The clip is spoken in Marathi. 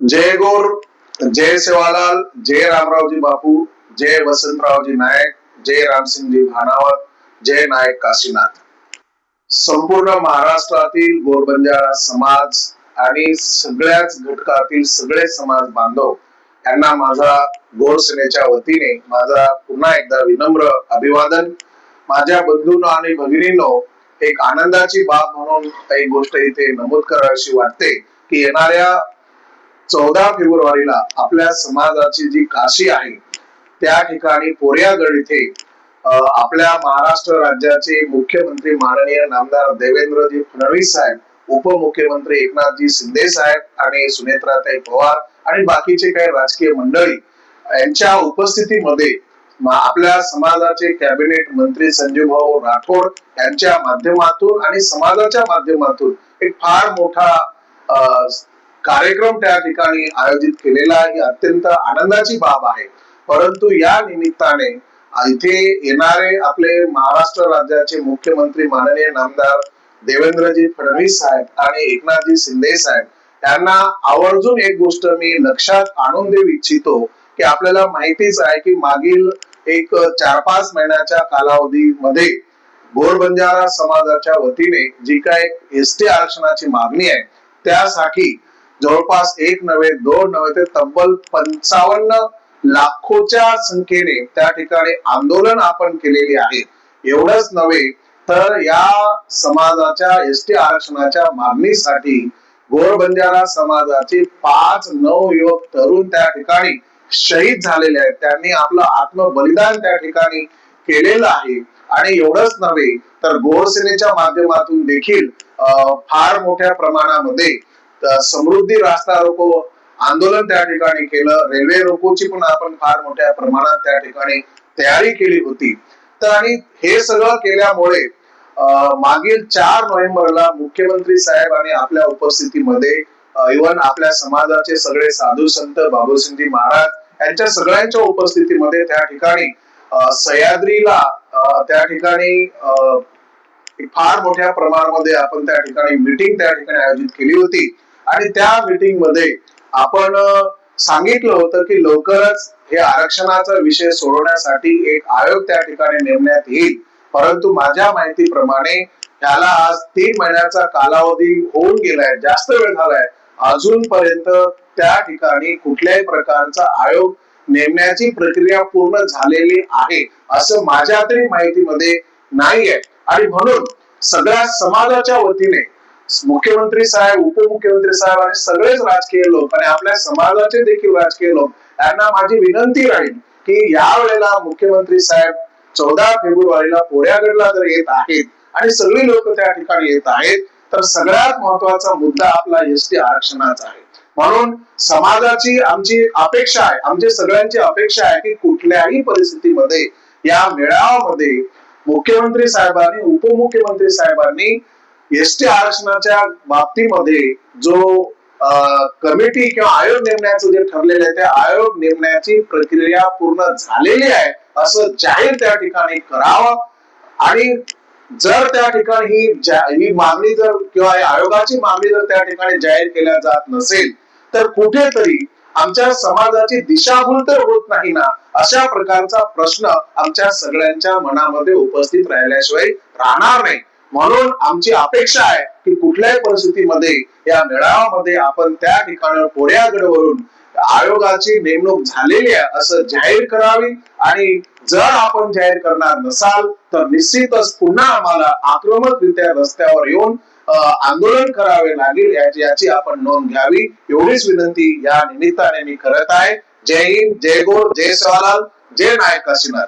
जय गोर जय सेवालाल जय रामरावजी बापू जय वसंतरावजी नायक जय रामसिंगजी भानावत जय नायक काशीनाथ. संपूर्ण महाराष्ट्रातील गोरबंजारा समाज आणि सगळ्याच घटकातील सगळे समाज बांधव यांना माझा गोर सेनेच्या वतीने माझा पुन्हा एकदा विनम्र अभिवादन. माझ्या बंधूंनो आणि भगिनींनो एक आनंदाची बाब म्हणून काही गोष्ट इथे नमूद करावीशी वाटते की येणाऱ्या चौदा फेब्रुवारीला आपल्या समाजाची जी काशी आहे त्या ठिकाणी पोर्यागड इथे आपल्या महाराष्ट्र राज्याचे मुख्यमंत्री माननीय नामदार देवेंद्रजी फडणवीस साहेब उपमुख्यमंत्री एकनाथजी शिंदे साहेब आणि सुनेत्राताई पवार आणि बाकीचे काही राजकीय मंडळी यांच्या उपस्थितीमध्ये आपल्या समाजाचे कॅबिनेट मंत्री संजीवभाऊ भाऊ राठोड यांच्या माध्यमातून आणि समाजाच्या माध्यमातून एक फार मोठा अं, कार्यक्रम त्या ठिकाणी आयोजित केलेला ही अत्यंत आनंदाची बाब आहे. परंतु या निमित्ताने इथे येणारे आपले महाराष्ट्र राज्याचे मुख्यमंत्री माननीय नामदार देवेंद्रजी फडणवीस साहेब आणि एकनाथजी शिंदे साहेब त्यांना आवर्जून एक गोष्ट मी लक्षात आणून देऊ इच्छितो की आपल्याला माहितीच आहे की मागील एक चार पाच महिन्याच्या कालावधीमध्ये गोरबंजारा समाजाच्या वतीने जी काय एस टी आरक्षणाची मागणी आहे त्यासाठी जवळपास एक नव्हे दोन नव्हे ते तब्बल पंचावन्न लाखोच्या संख्येने त्या ठिकाणी आंदोलन आपण केलेली आहे. एवढंच नव्हे तर या समाजाच्या एस टी आरक्षणाच्या मागणीसाठी गोरबंजारा समाजाचे पाच नऊ युवक तरुण त्या ठिकाणी शहीद झालेले आहेत. त्यांनी आपलं आत्मबलिदान त्या ठिकाणी केलेलं आहे. आणि एवढंच नव्हे तर गोरसेनेच्या माध्यमातून देखील अं, फार मोठ्या प्रमाणामध्ये समृद्धी रास्ता रोको आंदोलन त्या ठिकाणी केलं. रेल्वे रोकोची पण आपण फार मोठ्या प्रमाणात त्या ठिकाणी तयारी केली होती. तर आणि हे सगळं केल्यामुळे मागील चार नोव्हेंबरला मुख्यमंत्री साहेब आणि आपल्या उपस्थितीमध्ये इवन आपल्या समाजाचे सगळे साधू संत बाबूसिंगजी महाराज यांच्या सगळ्यांच्या उपस्थितीमध्ये त्या ठिकाणी सह्याद्रीला अं, त्या ठिकाणी अं, फार मोठ्या प्रमाणामध्ये आपण त्या ठिकाणी मीटिंग त्या ठिकाणी आयोजित केली होती. आणि त्या मीटिंगमध्ये आपण सांगितलं होतं की लवकरच हे आरक्षणाचा विषय सोडवण्यासाठी एक आयोग त्या ठिकाणी नेमण्यात येईल. परंतु माझ्या माहितीप्रमाणे ह्याला आज तीन महिन्याचा कालावधी होऊन गेलाय जास्त वेळ झालाय. अजूनपर्यंत त्या ठिकाणी कुठल्याही प्रकारचा आयोग नेमण्याची प्रक्रिया पूर्ण झालेली आहे असं माझ्या तरी माहितीमध्ये नाहीये. आणि म्हणून सगळ्या समाजाच्या वतीने मुख्यमंत्री साहेब उपमुख्यमंत्री साहेब आणि सगळेच राजकीय लोक आणि आपल्या समाजाचे देखील राजकीय लोक यांना माझी विनंती राहील की या वेळेला मुख्यमंत्री साहेब चौदा फेब्रुवारीला पोऱ्यागडला जर येत आहेत आणि सगळी लोक त्या ठिकाणी येत आहेत तर सगळ्यात महत्त्वाचा मुद्दा आपला एस टी आरक्षणाचा आहे. म्हणून समाजाची आमची अपेक्षा आहे आमची सगळ्यांची अपेक्षा आहे की कुठल्याही परिस्थितीमध्ये या मेळाव्यामध्ये मुख्यमंत्री साहेबांनी उपमुख्यमंत्री साहेबांनी एस टी आरक्षणाच्या बाबतीमध्ये जो कमिटी किंवा आयोग नेमण्याचं जे ठरलेलं आहे ते आयोग नेमण्याची प्रक्रिया पूर्ण झालेली आहे असं जाहीर त्या ठिकाणी करावं. आणि जर त्या ठिकाणी ही ही मागणी जर किंवा आयोगाची मागणी जर त्या ठिकाणी जाहीर केल्या जात नसेल तर कुठेतरी आमच्या समाजाची दिशाभूल तर होत नाही ना अशा प्रकारचा प्रश्न आमच्या सगळ्यांच्या मनामध्ये उपस्थित राहिल्याशिवाय राहणार नाही. म्हणून आमची अपेक्षा आहे की कुठल्याही परिस्थितीमध्ये या मेळाव्यामध्ये आपण त्या ठिकाणी पोर्यागडवरून आयोगाची नेमणूक झालेली आहे असं जाहीर करावी. आणि जर आपण जाहीर करणार नसाल तर निश्चितच पुन्हा आम्हाला आक्रमकरित्या रस्त्यावर येऊन आंदोलन करावे लागेल याची याची आपण नोंद घ्यावी. एवढीच विनंती या निमित्ताने मी करत आहे. जय हिंद जय गोर जय सवालाल जय नायक काशीनाथ